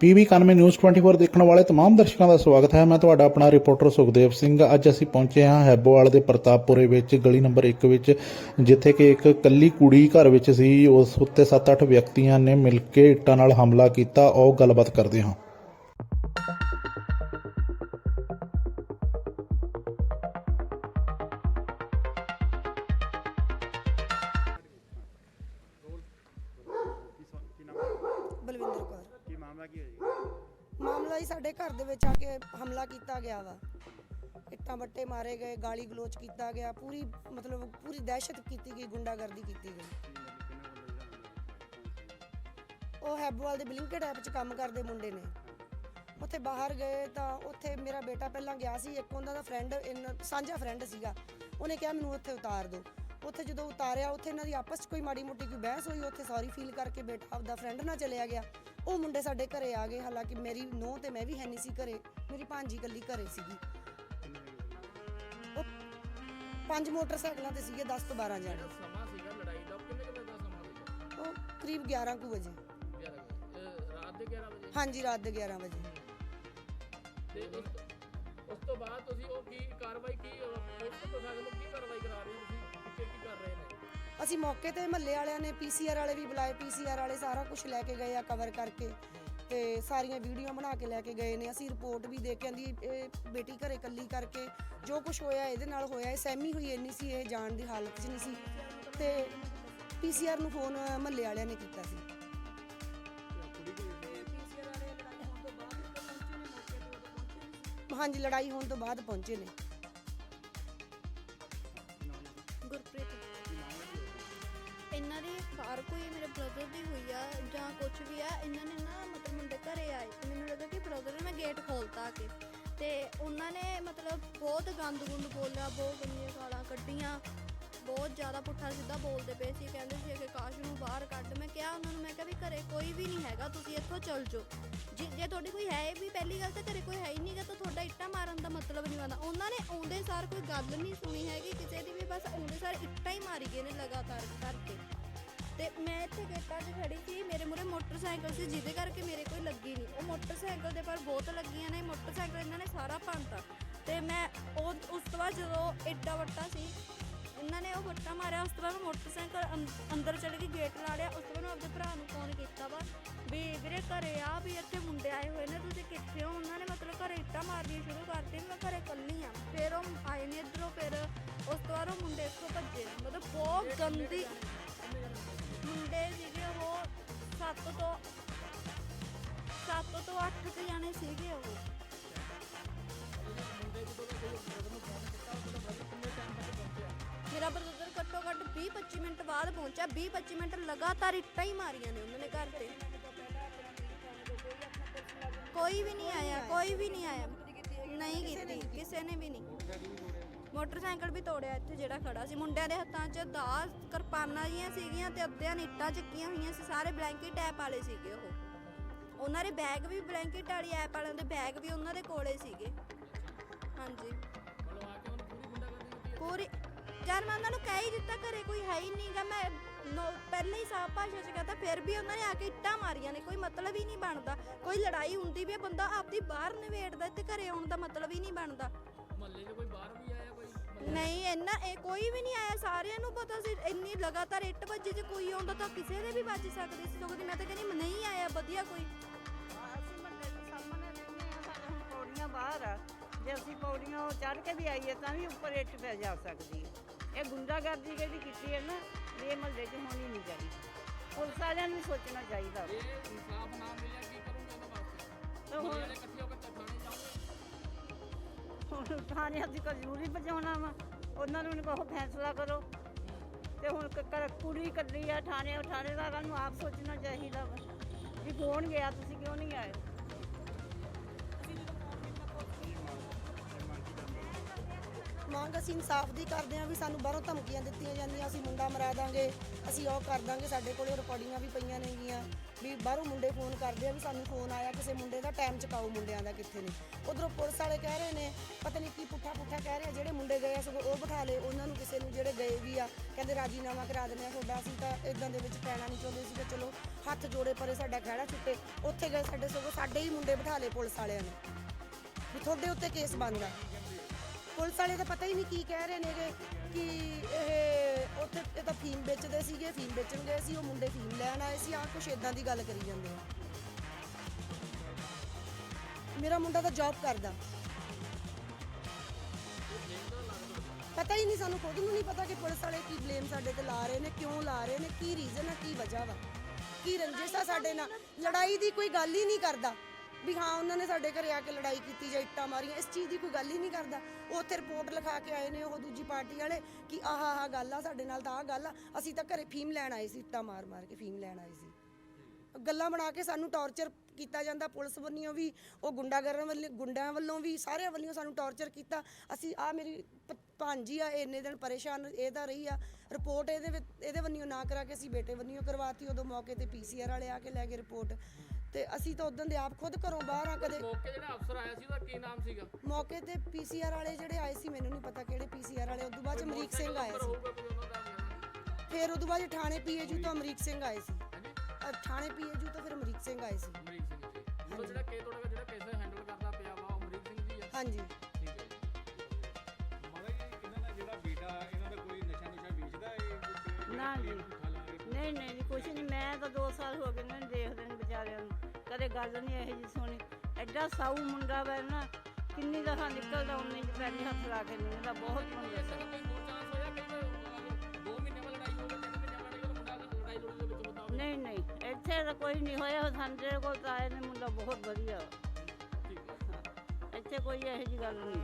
PV 91 news 24 ਦੇਖਣ ਵਾਲੇ तमाम ਦਰਸ਼ਕਾਂ ਦਾ ਸਵਾਗਤ ਹੈ ਮੈਂ ਤੁਹਾਡਾ ਆਪਣਾ ਰਿਪੋਰਟਰ ਸੁਖਦੇਵ ਸਿੰਘ ਅੱਜ ਅਸੀਂ ਪਹੁੰਚੇ ਹਾਂ ਹੈਬੋਵਾਲ ਦੇ ਪ੍ਰਤਾਪਪੁਰੇ ਵਿੱਚ ਗਲੀ ਨੰਬਰ 1 ਵਿੱਚ ਜਿੱਥੇ ਕਿ ਇੱਕ ਕੱਲੀ ਕੁੜੀ ਘਰ ਵਿੱਚ ਸੀ ਉਸ ਉੱਤੇ 7-8 ਵਿਅਕਤੀਆਂ ਨੇ ਮਿਲ ਕੇ ਇੱਟਾਂ ਨਾਲ ਹਮਲਾ ਕੀਤਾ ਉਹ ਗੱਲਬਾਤ ਕਰਦੇ ਹਾਂ ਕੀ ਹੋਇਆ ਜੀ ਮਾਮਲਾ ਹੀ ਸਾਡੇ ਘਰ ਦੇ ਵਿੱਚ ਆ ਕੇ ਹਮਲਾ ਕੀਤਾ ਗਿਆ ਵਾ। ਇੱਟਾਂ ਬੱਟੇ ਮਾਰੇ ਗਏ, ਗਾਲੀ ਗਲੋਚ ਕੀਤਾ ਗਿਆ, ਪੂਰੀ ਮਤਲਬ ਪੂਰੀ ਦਹਿਸ਼ਤ ਕੀਤੀ ਗਈ, ਗੁੰਡਾਗਰਦੀ ਕੀਤੀ ਗਈ। ਉਹ ਹੈਬੋਵਾਲ ਦੇ ਬਲਿੰਕਡ ਐਪ 'ਚ ਕੰਮ ਕਰਦੇ ਮੁੰਡੇ ਨੇ। ਉੱਥੇ ਬਾਹਰ ਗਏ ਤਾਂ ਉੱਥੇ ਮੇਰਾ ਬੇਟਾ ਪਹਿਲਾਂ ਗਿਆ ਸੀ, ਇੱਕ ਉਹਨਾਂ ਦਾ ਫਰੈਂਡ ਸਾਂਝਾ ਫਰੈਂਡ ਸੀਗਾ। ਉਹਨੇ ਕਿਹਾ, ਮੈਨੂੰ ਉੱਥੇ ਉਤਾਰ ਦਿਓ। ਉੱਥੇ ਜਦੋਂ ਉਤਾਰਿਆ ਉੱਥੇ ਇਹਨਾਂ ਦੀ ਆਪਸ 'ਚ ਕੋਈ ਮਾੜੀ ਮੋਟੀ ਕੋਈ ਬਹਿਸ ਹੋਈ ਉੱਥੇ ਸੌਰੀ ਫੀਲ ਕਰਕੇ ਬੇਟਾ ਆਪਦਾ ਫਰੈਂਡ ਨਾਲ ਚਲਿਆ ਗਿਆ। ਉਹ ਮੁੰਡੇ ਸਾਡੇ ਘਰੇ ਆ ਗਏ ਹਾਲਾਂਕਿ ਮੇਰੀ ਨੂੰਹ ਤੇ ਮੈਂ ਵੀ ਹੈ ਨਹੀਂ ਸੀ ਘਰੇ ਮੇਰੀ ਭਾਂਜੀ ਇਕੱਲੀ ਘਰੇ ਸੀਗੀ। ਉਹ ਪੰਜ ਮੋਟਰਸਾਈਕਲਾਂ ਤੇ ਸੀਗੇ 10 ਤੋਂ 12 ਜਾਣੇ। ਸਮਾਂ ਸੀਗਾ ਲੜਾਈ ਦਾ ਉਹ ਕਿੰਨੇ ਕੁ ਵਜੇ ਦਾ ਸਮਾਂ ਸੀਗਾ? ਉਹ ਕਰੀਬ 11 ਕੁ ਵਜੇ। 11 ਵਜੇ। ਅਹ ਰਾਤ ਦੇ 11 ਵਜੇ? ਹਾਂਜੀ ਰਾਤ ਦੇ 11 ਵਜੇ। ਤੇ ਉਸ ਤੋਂ- ਉਸ ਤੋਂ ਬਾਅਦ ਤੁਸੀਂ ਉਹ ਕੀ ਕਾਰਵਾਈ ਕੀ ਅਹ, ਪੁਲਿਸ ਪ੍ਰਸ਼ਾਸਨ ਨੂੰ ਕੀ ਕਾਰਵਾਈ ਕਰਾ ਰਹੇ ਹੋ ਤੁਸੀਂ? ਪਿੱਛੇ ਕੀ ਕਰ ਰਹੇ ਨੇ। ਅਸੀਂ ਮੌਕੇ ਤੇ ਮਹੱਲੇ ਵਾਲਿਆਂ ਨੇ ਪੀਸੀਆਰ ਵਾਲੇ ਵੀ ਬੁਲਾਏ ਪੀਸੀਆਰ ਵਾਲੇ ਸਾਰਾ ਕੁਝ ਲੈ ਕੇ ਗਏ ਆ ਕਵਰ ਕਰਕੇ ਤੇ ਸਾਰੀਆਂ ਵੀਡੀਓ ਬਣਾ ਕੇ ਲੈ ਕੇ ਗਏ ਨੇ। ਅਸੀਂ ਰਿਪੋਰਟ ਵੀ ਦੇ ਕੇ ਆਂਦੀ, ਇਹ ਬੇਟੀ ਘਰੇ ਕੱਲੀ ਕਰਕੇ ਜੋ ਕੁਝ ਹੋਇਆ ਇਹਦੇ ਨਾਲ ਹੋਇਆ, ਇਹ ਸਹਿਮੀ ਹੋਈ ਇੰਨੀ ਸੀ, ਇਹ ਜਾਣ ਦੀ ਹਾਲਤ 'ਚ ਨਹੀਂ ਸੀ। ਤੇ ਪੀਸੀਆਰ ਨੂੰ ਫੋਨ ਮਹੱਲੇ ਵਾਲਿਆਂ ਨੇ ਕੀਤਾ ਸੀ। ਹਾਂਜੀ, ਲੜਾਈ ਹੋਣ ਤੋਂ ਬਾਅਦ ਪਹੁੰਚੇ ਨੇ। ਕੋਈ ਮੇਰੇ ਬ੍ਰਦਰ ਦੀ ਹੋਈ ਆ ਜਾਂ ਕੁਝ ਵੀ ਆ, ਇਹਨਾਂ ਨੇ ਨਾ ਮਤਲਬ ਮੁੰਡੇ ਘਰੇ ਆਏ ਤੇ ਮੈਨੂੰ ਲੱਗਾ ਕਿ ਬ੍ਰਦਰ ਨੇ ਮੈਂ ਗੇਟ ਖੋਲਤਾ ਆ ਕੇ ਤੇ ਉਹਨਾਂ ਨੇ ਮਤਲਬ ਬਹੁਤ ਗੰਦ ਗੁੰਦ ਬੋਲਿਆ, ਬਹੁਤ ਗੰਦੀਆਂ ਗਾਲਾਂ ਕੱਢੀਆਂ, ਬਹੁਤ ਜ਼ਿਆਦਾ ਪੁੱਠਾ ਸਿੱਧਾ ਬੋਲਦੇ ਪਏ ਸੀ, ਕਹਿੰਦੇ ਸੀ ਕਿ ਕਾਸ਼ ਨੂੰ ਬਾਹਰ ਕੱਢ। ਮੈਂ ਕਿਹਾ ਉਹਨਾਂ ਨੂੰ, ਮੈਂ ਕਿਹਾ ਵੀ ਘਰੇ ਕੋਈ ਵੀ ਨਹੀਂ ਹੈਗਾ, ਤੁਸੀਂ ਇੱਥੋਂ ਚੱਲ ਜਾਓ। ਜੇ ਜੇ ਤੁਹਾਡੀ ਕੋਈ ਹੈ ਵੀ, ਪਹਿਲੀ ਗੱਲ ਤਾਂ ਘਰੇ ਕੋਈ ਹੈ ਹੀ ਨਹੀਂਗਾ ਤਾਂ ਤੁਹਾਡਾ ਇੱਟਾਂ ਮਾਰਨ ਦਾ ਮਤਲਬ ਨਹੀਂ ਬਣਦਾ। ਉਹਨਾਂ ਨੇ ਆਉਂਦੇ ਸਾਰ ਕੋਈ ਗੱਲ ਨਹੀਂ ਸੁਣੀ ਹੈਗੀ, ਕਿਸੇ ਦੀ ਵੀ ਬਸ ਆਉਂਦੇ ਸਾਰ ਇੱਟਾਂ ਹੀ ਮਾਰੀ ਗਏ ਨੇ ਲਗਾਤਾਰ ਕਰਕੇ। ਤੇ ਮੈਂ ਇੱਥੇ ਗੇਟਾਂ 'ਚ ਖੜੀ ਸੀ। ਮੇਰੇ ਮੂਹਰੇ ਮੋਟਰਸਾਈਕਲ ਸੀ, ਜਿਹਦੇ ਕਰਕੇ ਮੇਰੇ ਕੋਈ ਲੱਗੀ ਨਹੀਂ ਉਹ ਮੋਟਰਸਾਈਕਲ ਦੇ ਪਰ ਬਹੁਤ ਲੱਗੀਆਂ ਨੇ। ਮੋਟਰਸਾਈਕਲ ਇਹਨਾਂ ਨੇ ਸਾਰਾ ਭੰਨਤਾ। ਤੇ ਮੈਂ ਉਹ, ਉਸ ਤੋਂ ਬਾਅਦ ਜਦੋਂ ਐਡਾ ਵੱਟਾ ਸੀ, ਇਹਨਾਂ ਨੇ ਉਹ ਵੱਟਾ ਮਾਰਿਆ। ਉਸ ਤੋਂ ਬਾਅਦ ਮੈਂ ਮੋਟਰਸਾਈਕਲ ਅੰ- ਅੰਦਰ ਚੜ ਗਈ, ਗੇਟ ਲਾ ਲਿਆ ਉਸ ਤੋਂ ਬਾਅਦ ਮੈਂ ਆਪਣੇ ਭਰਾ ਨੂੰ ਫੋਨ ਕੀਤਾ ਵਾ, ਵੀ ਵੀਰੇ ਘਰੇ ਆ, ਵੀ ਇੱਥੇ ਮੁੰਡੇ ਆਏ ਹੋਏ ਨੇ, ਤੁਸੀਂ ਕਿੱਥੇ ਹੋ? ਉਹਨਾਂ ਨੇ ਮਤਲਬ ਘਰੇ ਇੱਟਾਂ ਮਾਰਨੀਆਂ ਸ਼ੁਰੂ ਕਰਤੀ ਮੈਂ ਘਰੇ ਇਕੱਲੀ ਆ। ਫਿਰ ਉਹ ਆਏ ਨੇ ਇੱਧਰੋਂ, ਫਿਰ ਉਸ ਤੋਂ ਬਾਅਦ ਉਹ ਮੁੰਡੇ ਇੱਥੋਂ ਭੱਜੇ। ਮਤਲਬ ਬਹੁਤ ਗੰਦੀ ਮੁੰਡੇ ਸੀਗੇ ਉਹ 7 ਤੋਂ 7 ਤੋਂ 8 ਕੁ ਜਾਣੇ ਸੀਗੇ ਉਹ। ਮੇਰਾ ਬ੍ਰਦਰ ਘੱਟੋ ਘੱਟ 20 25 ਮਿੰਟ ਬਾਅਦ ਪਹੁੰਚਿਆ। 20 25 ਮਿੰਟ ਲਗਾਤਾਰ ਇੱਟਾਂ ਹੀ ਮਾਰੀਆਂ ਨੇ ਉਹਨਾਂ ਨੇ ਘਰ ਤੇ। ਕੋਈ ਵੀ ਨਹੀਂ ਆਇਆ, ਕੋਈ ਵੀ ਨਹੀਂ ਆਇਆ। ਨਹੀਂ ਕੀਤੀ, ਕਿਸੇ ਨੇ ਵੀ ਨਹੀਂ। ਮੋਟਰਸਾਈਕਲ ਵੀ ਤੋੜਿਆ ਇੱਥੇ ਜਿਹੜਾ ਖੜਾ ਸੀ। ਮੁੰਡਿਆਂ ਦੇ ਹੱਥਾਂ 'ਚ ਦਾਸ ਕਿਰਪਾਨਾਂ ਜੀਆਂ ਸੀਗੀਆਂ ਤੇ ਅੱਧਿਆਂ ਨੇ ਇੱਟਾਂ ਚੱਕੀਆਂ ਹੋਈਆਂ ਸੀ। ਸਾਰੇ ਬਲੈਂਕਟ ਐਪ ਵਾਲੇ ਸੀਗੇ ਉਹ। ਉਹਨਾਂ ਦੇ ਬੈਗ ਵੀ ਬਲੈਂਕਟ ਵਾਲੀ ਐਪ ਵਾਲਿਆਂ ਦੇ ਬੈਗ ਵੀ ਉਹਨਾਂ ਦੇ ਕੋਲੇ ਸੀਗੇ। ਹਾਂਜੀ। ਪੂਰੀ ਯਾਰ ਮੈਂ ਉਹਨਾਂ ਨੂੰ ਕਹਿ ਹੀ ਦਿੱਤਾ, ਘਰੇ ਕੋਈ ਹੈ ਹੀ ਨਹੀਂਗਾ ਮੈਂ ਨੋ- ਪਹਿਲਾਂ ਹੀ ਸਾਫ਼ ਭਾਸ਼ਾ 'ਚ ਕਹਤਾ, ਫਿਰ ਵੀ ਉਹਨਾਂ ਨੇ ਆ ਕੇ ਇੱਟਾਂ ਮਾਰੀਆਂ ਨੇ। ਕੋਈ ਮਤਲਬ ਹੀ ਨਹੀਂ ਬਣਦਾ। ਕੋਈ ਲੜਾਈ ਹੁੰਦੀ ਵੀ ਬੰਦਾ ਆਪਦੀ ਬਾਹਰ ਨਿਬੇੜਦਾ ਤੇ ਘਰੇ ਆਉਣ ਦਾ ਮਤਲਬ ਹੀ ਨਹੀਂ ਬਣਦਾ। ਮਹੱਲੇ 'ਚ ਕੋਈ ਬਾਹਰ ਨਹੀਂ ਇੰਨਾ ਇਹ ਕੋਈ ਵੀ ਨਹੀਂ ਆਇਆ ਸਾਰਿਆਂ ਨੂੰ ਪਤਾ ਸੀ ਇੰਨੀ ਲਗਾਤਾਰ ਇੱਟ ਵੱਜੀ ਜੇ ਕੋਈ ਆਉਂਦਾ ਤਾਂ ਕਿਸੇ ਦੇ ਵੀ ਵੱਜ ਸਕਦੀ ਸੀ ਸਗੋਂ ਦੀ ਮੈਂ ਤਾਂ ਕਹਿੰਦੀ ਨਹੀਂ ਆਇਆ ਵਧੀਆ ਕੋਈ। ਅਸੀਂ ਮੰਡੇ ਦੇ ਸਾਹਮਣੇ ਰਹਿੰਦੇ ਆ ਸਾਡੇ ਹੁਣ ਪੌੜੀਆਂ ਬਾਹਰ ਆ। ਜੇ ਅਸੀਂ ਪੌੜੀਆਂ ਚੜ ਕੇ ਵੀ ਆਈਏ ਤਾਂ ਵੀ ਉੱਪਰ ਇੱਟ ਪੈ ਜਾ ਸਕਦੀ ਹੈ। ਇਹ ਗੁੰਡਾਗਰਦੀ ਜਿਹੜੀ ਕੀਤੀ ਹੈ ਨਾ ਵੀ ਇਹ ਮਹੱਲੇ 'ਚ ਹੋਣੀ ਨਹੀਂ ਚਾਹੀਦੀ। ਪੁਲਿਸ ਵਾਲਿਆਂ ਨੂੰ ਵੀ ਸੋਚਣਾ ਚਾਹੀਦਾ। ਜੇ ਇਨਸਾਫ ਨਾ ਮਿਲਿਆ ਕੀ ਕਰੋਗੇ ਉਹਨਾਂ ਵਾਸਤੇ? ਤੇ ਮਹੱਲੇ ਹੁਣ ਹੁਣ ਥਾਣੇ ਅਸੀਂ ਕੋਲ ਜ਼ਰੂਰੀ ਪਹੁੰਚਾਉਣਾ ਵਾ। ਉਹਨਾਂ ਨੂੰ ਕਹੋ ਫੈਸਲਾ ਕਰੋ। ਤੇ ਹੁਣ ਕ- ਕ- ਕੁੜੀ ਕੱਲੀ ਆ ਥਾਣੇ ਥਾਣੇਦਾਰਾਂ ਨੂੰ ਆਪ ਸੋਚਣਾ ਚਾਹੀਦਾ ਵਾ। ਵੀ ਕੌਣ ਗਿਆ, ਤੁਸੀਂ ਕਿਉਂ ਨਹੀਂ ਆਏ? ਮੰਗ ਅਸੀਂ ਇਨਸਾਫ ਦੀ ਕਰਦੇ ਹਾਂ ਵੀ ਸਾਨੂੰ ਬਾਹਰੋਂ ਧਮਕੀਆਂ ਦਿੱਤੀਆਂ ਜਾਂਦੀਆਂ, ਅਸੀਂ ਮੁੰਡਾ ਮਰਾ ਦਾਂਗੇ, ਅਸੀਂ ਉਹ ਕਰ ਦਾਂਗੇ, ਸਾਡੇ ਕੋਲੇ ਰਿਕਾਰਡਿੰਗਾਂ ਵੀ ਪਈਆਂ ਨੇਗੀਆਂ, ਵੀ ਬਾਹਰੋਂ ਮੁੰਡੇ ਫੋਨ ਕਰਦੇ ਆ ਵੀ ਸਾਨੂੰ ਫੋਨ ਆਇਆ, ਕਿਸੇ ਮੁੰਡੇ ਦਾ ਟਾਈਮ ਚਕਾਓ ਮੁੰਡਿਆਂ ਦਾ ਕਿੱਥੇ ਨੇ। ਉਧਰੋਂ ਪੁਲਿਸ ਵਾਲੇ ਕਹਿ ਰਹੇ ਨੇ, ਪਤਾ ਨਹੀਂ ਕੀ ਪੁੱਠਾ ਪੁੱਠਾ ਕਹਿ ਰਹੇ ਆ, ਜਿਹੜੇ ਮੁੰਡੇ ਗਏ ਆ ਸਗੋਂ ਉਹ ਬਿਠਾ ਲਏ, ਉਹਨਾਂ ਨੂੰ ਕਿਸੇ ਨੂੰ ਜਿਹੜੇ ਗਏ ਵੀ ਆ, ਕਹਿੰਦੇ ਰਾਜੀਨਾਮਾ ਕਰਾ ਦਿੰਦੇ ਆ ਤੁਹਾਡਾ, ਅਸੀਂ ਤਾਂ ਇਦਾਂ ਦੇ ਵਿੱਚ ਪੈਣਾ ਨਹੀਂ ਚਾਹੁੰਦੇ ਸੀ ਚਲੋ ਹੱਥ ਜੋੜੇ ਪਰੇ ਸਾਡਾ ਖਹਿੜਾ ਛੁੱਟੇ, ਉੱਥੇ ਗਏ ਸਾਡੇ ਸਗੋਂ ਸਾਡੇ ਹੀ ਮੁੰਡੇ ਬਿਠਾ ਲਏ ਪੁਲਿਸ ਵਾਲਿਆਂ ਨੇ, ਵੀ ਤੁਹਾਡੇ ਉੱਤੇ ਕੇਸ ਬਣਦਾ। ਪੁਲਿਸ ਵਾਲੇ ਤਾਂ ਪਤਾ ਹੀ ਨਹੀਂ ਕੀ ਕਹਿ ਰਹੇ ਨੇਗੇ ਕਿ ਇਹ ਉੱਥੇ ਇਹ ਤਾਂ ਫੀਮ ਵੇਚਦੇ ਸੀਗੇ, ਫੀਮ ਵੇਚਣ ਗਏ ਸੀ, ਉਹ ਮੁੰਡੇ ਫੀਮ ਲੈਣ ਆਏ ਸੀ ਆ ਕੁਛ ਇਦਾਂ ਦੀ ਗੱਲ ਕਰੀ ਜਾਂਦੇ ਆ। ਮੇਰਾ ਮੁੰਡਾ ਤਾਂ ਜੌਬ ਕਰਦਾ। ਪਤਾ ਹੀ ਨਹੀਂ ਸਾਨੂੰ ਖੁਦ ਨੂੰ ਨਹੀਂ ਪਤਾ ਕਿ ਪੁਲਿਸ ਵਾਲੇ ਕੀ ਬਲੇਮ ਸਾਡੇ ਤੇ ਲਾ ਰਹੇ ਨੇ, ਕਿਉਂ ਲਾ ਰਹੇ ਨੇ, ਕੀ ਰੀਜ਼ਨ ਆ, ਕੀ ਵਜ੍ਹਾ ਵਾ, ਕੀ ਰੰਜਿਸ਼ ਆ ਸਾਡੇ ਨਾਲ, ਲੜਾਈ ਦੀ ਕੋਈ ਗੱਲ ਹੀ ਨਹੀਂ ਕਰਦਾ। ਵੀ ਹਾਂ, ਉਹਨਾਂ ਨੇ ਸਾਡੇ ਘਰੇ ਆ ਕੇ ਲੜਾਈ ਕੀਤੀ ਜਾਂ ਇੱਟਾਂ ਮਾਰੀਆਂ, ਇਸ ਚੀਜ਼ ਦੀ ਕੋਈ ਗੱਲ ਹੀ ਨਹੀਂ ਕਰਦਾ। ਉਹ ਉੱਥੇ ਰਿਪੋਰਟ ਲਿਖਾ ਕੇ ਆਏ ਨੇ ਉਹ ਦੂਜੀ ਪਾਰਟੀ ਵਾਲੇ ਕਿ ਆਹ ਆਹ ਗੱਲ ਆ, ਸਾਡੇ ਨਾਲ ਤਾਂ ਆਹ ਗੱਲ ਆ। ਅਸੀਂ ਤਾਂ ਘਰੇ ਫੀਮ ਲੈਣ ਆਏ ਸੀ, ਇੱਟਾਂ ਮਾਰ ਮਾਰ ਕੇ ਫੀਮ ਲੈਣ ਆਏ ਸੀ। ਗੱਲਾਂ ਬਣਾ ਕੇ ਸਾਨੂੰ ਟੌਰਚਰ ਕੀਤਾ ਜਾਂਦਾ, ਪੁਲਿਸ ਵੱਲੋਂ ਵੀ, ਉਹ ਗੁੰਡਾਗਰਾਂ ਵੱਲੋਂ, ਗੁੰਡਿਆਂ ਵੱਲੋਂ ਵੀ, ਸਾਰਿਆਂ ਵੱਲੋਂ ਸਾਨੂੰ ਟੌਰਚਰ ਕੀਤਾ। ਅਸੀਂ ਆ ਮੇਰੀ ਭ- ਭਾਂਜੀ ਆ, ਇਹ ਇੰਨੇ ਦਿਨ ਪਰੇਸ਼ਾਨ, ਇਹ ਤਾਂ ਰਹੀ ਆ। ਰਿਪੋਰਟ ਇਹਦੇ ਵਿੱਚ, ਇਹਦੇ ਵੱਲੋਂ ਨਾ ਕਰਾ ਕੇ ਅਸੀਂ ਬੇਟੇ ਵੱਲੋਂ ਕਰਵਾਤੀ, ਉਦੋਂ ਮੌਕੇ ਤੇ ਪੀਸੀਆਰ ਵਾਲੇ ਆ ਕੇ ਲੈ ਗਏ ਰਿਪੋਰਟ ਤੇ ਅਸੀਂ ਤਾਂ ਉਦੋਂ ਦੇ ਆਪ ਖੁਦ ਘਰੋਂ ਬਾਹਰ ਆ ਕਦੇ। ਮੌਕੇ ਜਿਹੜਾ ਅਫਸਰ ਆਇਆ ਸੀ ਉਹਦਾ ਕੀ ਨਾਮ ਸੀਗਾ? ਮੌਕੇ ਤੇ ਪੀਸੀਆਰ ਵਾਲੇ ਜਿਹੜੇ ਆਏ ਸੀ ਮੈਨੂੰ ਨਹੀਂ ਪਤਾ ਕਿਹੜੇ ਪੀਸੀਆਰ ਵਾਲੇ ਉਦੋਂ ਬਾਅਦ ਚ ਅਮਰੀਕ ਸਿੰਘ ਆਇਆ ਸੀ। ਫਿਰ ਉਦੋਂ ਬਾਅਦ ਥਾਣੇ ਪੀਏਜੂ ਤੋਂ ਅਮਰੀਕ ਸਿੰਘ ਆਏ ਸੀ। ਹਾਂਜੀ। ਅ, ਥਾਣੇ ਪੀਏਜੂ ਤੋਂ ਫਿਰ ਅਮਰੀਕ ਸਿੰਘ ਆਏ ਸੀ। ਅਮਰੀਕ ਸਿੰਘ ਜੀ ਉਹ ਜਿਹੜਾ ਕੇ ਤੁਹਾਡਾ ਜਿਹੜਾ ਕੇਸ ਹੈਂਡਲ ਕਰਦਾ ਪਿਆ ਵਾ ਉਹ ਅਮਰੀਕ ਸਿੰਘ ਜੀ ਆ। ਹਾਂਜੀ। ਠੀਕ ਹੈ ਜੀ। ਮਾਤਾ ਜੀ ਇਹਨਾਂ ਦਾ ਜਿਹੜਾ ਬੇਟਾ ਇਹਨਾਂ ਦਾ ਕੋਈ ਨਸ਼ਾ ਨੁਸ਼ਾ ਵੇਚਦਾ ਏ ਨਾ ਜੀ। ਨਹੀਂ ਨਹੀਂ ਕੁਛ ਨਹੀਂ। ਮੈਂ ਤਾਂ 2 ਸਾਲ ਹੋ ਗਏ ਨੇ ਦੇਖਦੇ ਵਿਚਾਰਿਆਂ ਨੂੰ ਕਦੇ ਗੱਲ ਨਹੀਂ ਇਹੋ ਜੀ ਸੁਣੀ। ਐਡਾ ਸਾਊ ਮੁੰਡਾ ਵਾ ਨਾ ਕਿੰਨੀ ਦਫਾ ਨਿਕਲਦਾ ਉਹਨੇ ਜੀ ਪੈਰੀ ਹੱਥ ਲਾ ਕੇ ਨਿਕਲਦਾ ਬਹੁਤ ਮੁੰਡਾ ਬਤਾਓ ਨਹੀਂ ਨਹੀਂ ਇੱਥੇ ਤਾਂ ਕੋਈ ਨਹੀਂ ਹੋਇਆ ਸਾਡੇ ਕੋਲ ਤਾਂ ਆਏ ਨੇ ਮੁੰਡਾ ਬਹੁਤ ਵਧੀਆ ਇੱਥੇ ਕੋਈ ਇਹੋ ਜੀ ਗੱਲ ਨਹੀਂ।